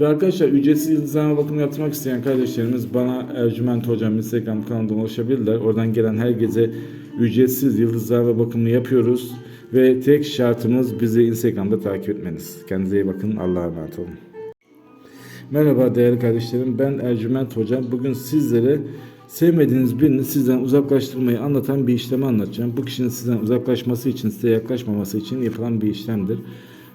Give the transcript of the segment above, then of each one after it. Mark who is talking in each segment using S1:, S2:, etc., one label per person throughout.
S1: Ve arkadaşlar ücretsiz yıldızlama bakımı yaptırmak isteyen kardeşlerimiz bana Ercüment Hocam Instagram kanalından ulaşabilirler. Oradan gelen her gece ücretsiz yıldızlama bakımını yapıyoruz. Ve tek şartımız bizi Instagram'da takip etmeniz. Kendinize iyi bakın. Allah'a emanet olun. Merhaba değerli kardeşlerim. Ben Ercüment Hocam. Bugün sizlere sevmediğiniz birini sizden uzaklaştırmayı anlatan bir işlemi anlatacağım. Bu kişinin sizden uzaklaşması için, size yaklaşmaması için yapılan bir işlemdir.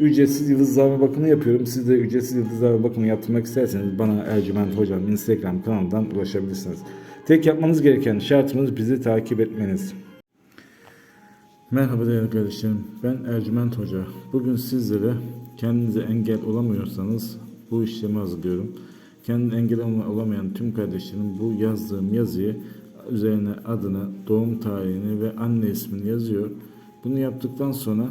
S1: ücretsiz yıldızlama bakımı yapıyorum. Siz de ücretsiz yıldızlama bakımı yaptırmak isterseniz bana Ercüment Hocam Instagram kanalından ulaşabilirsiniz. Tek yapmanız gereken şartımız bizi takip etmeniz. Merhaba değerli kardeşlerim. Ben Ercüment Hoca. Bugün sizlere kendinize engel olamıyorsanız bu işlemi hazırlıyorum. Kendine engel olamayan tüm kardeşlerim bu yazdığım yazıyı üzerine adını, doğum tarihini ve anne ismini yazıyor. Bunu yaptıktan sonra